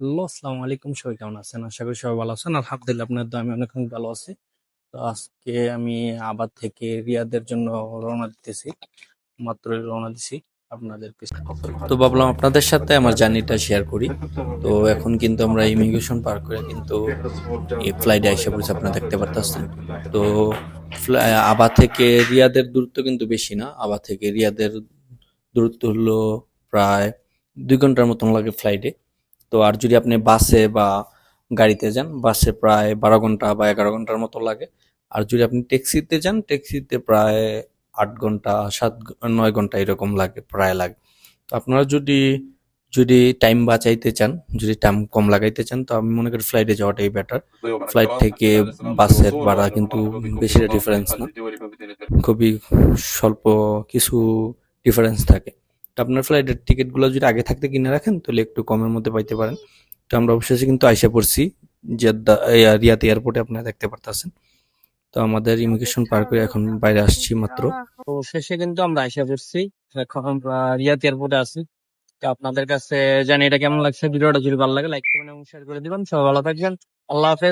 Hello, আসসালামু আলাইকুম। সবাই কেমন আছেন? আশা করি সবাই ভালো আছেন। আলহামদুলিল্লাহ, আপনার তো আমি অনেক ভালো আছি। তো আজকে আমি আবাদ থেকে রিয়াদের জন্য রওনা দিতেছি মাত্রই রওনা দিছি আপনাদের তো ভাবলাম আপনাদের সাথে আমার জার্নিটা শেয়ার করি। তো এখন কিন্তু আমরা ইমিগ্রেশন পার করে কিন্তু এই ফ্লাইটে এসে পড়েছি, আপনারা দেখতে পারতেছেন। তো ফ্লা- আবা থেকে রিয়াদের দূরত্ব কিন্তু বেশি না। আবা থেকে রিয়াদের দূরত্ব হলো প্রায় দুই ঘণ্টার মতন লাগে ফ্লাইটে তো আর যদি আপনি বাসে বা গাড়িতে যান, বাসে প্রায় বারো ঘণ্টা বা এগারো ঘণ্টার মতো লাগে। আর যদি আপনি ট্যাক্সিতে যান, ট্যাক্সিতে প্রায় আট ঘণ্টা, সাত নয় ঘণ্টা এরকম লাগে, প্রায় লাগে। তো আপনারা যদি যদি টাইম বাঁচাইতে চান, যদি টাইম কম লাগাইতে চান, তো আমি মনে করি ফ্লাইটে যাওয়াটাই বেটার ফ্লাইট থেকে বাসের ভাড়া কিন্তু বেশি ডিফারেন্স না। খুবই স্বল্প কিছু ডিফারেন্স থাকে। আপনার ফ্লাইটের টিকিটগুলো যদি আগে থাকতে কিনে রাখেন, তাহলে একটু কমের মধ্যে পাইতে পারেন। তো আমরা অবশেষে কিন্তু আইসা পড়ছি, জেদ্দা রিয়াদ এয়ারপোর্টে আপনারা দেখতে পারতেছেন। তো আমাদের ইমিগ্রেশন পার করে এখন বাইরে আসছি মাত্র। তো কিন্তু আমরা আইসা পড়ছি। এখন রিয়াদ এয়ারপোর্টে আছি। তো আপনাদের কাছে জানি এটা কেমন লাগছে। ভিডিওটা যদি ভালো লাগে লাইক করে দিবেন। সবাই ভালো থাকবেন। আল্লাহ হাফেজ।